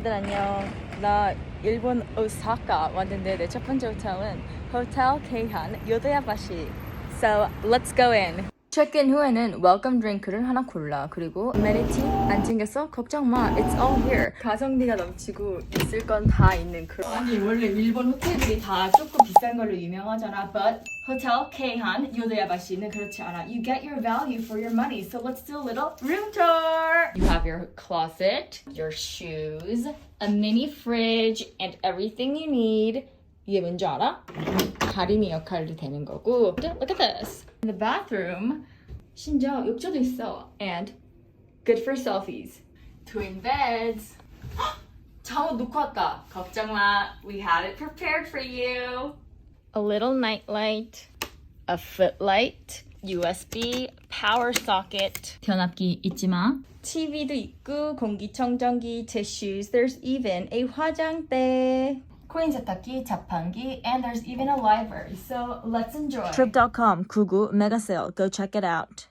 다들 안녕. 나 일본 오사카 왔는데 내 첫 번째 호텔은 호텔 케이한 요도야바시. So let's go in. 체크인 후에는 웰컴 드링크를 하나 골라. 그리고 아메니티 안 챙겼어? 걱정 마. It's all here. 가성비가 넘치고 있을 건 다 있는 그런. 아니 원래 일본 호텔들이 다 조금 비싼 걸로 유명하잖아. But 호텔 케이한 요도야바시는 그렇지 않아. You get your value for your money. So let's do a little room tour. You have your closet, your shoes, a mini fridge, and everything you need. 이게 뭔지 알아? 가림이 역할이 되는 거고. Look at this. In the bathroom, 심지어 욕조도 있어. And good for selfies. Twin beds. 잠옷 놓고 왔다. 걱정 마. We had it prepared for you. A little nightlight, a footlight, USB, power socket. 변압기 잊지 마. TV도 있고 공기청정기, tissues. There's even a 화장대. 코인 세탁기, 자판기, and there's even a library. So let's enjoy. Trip.com, 구구, mega sale. Go check it out.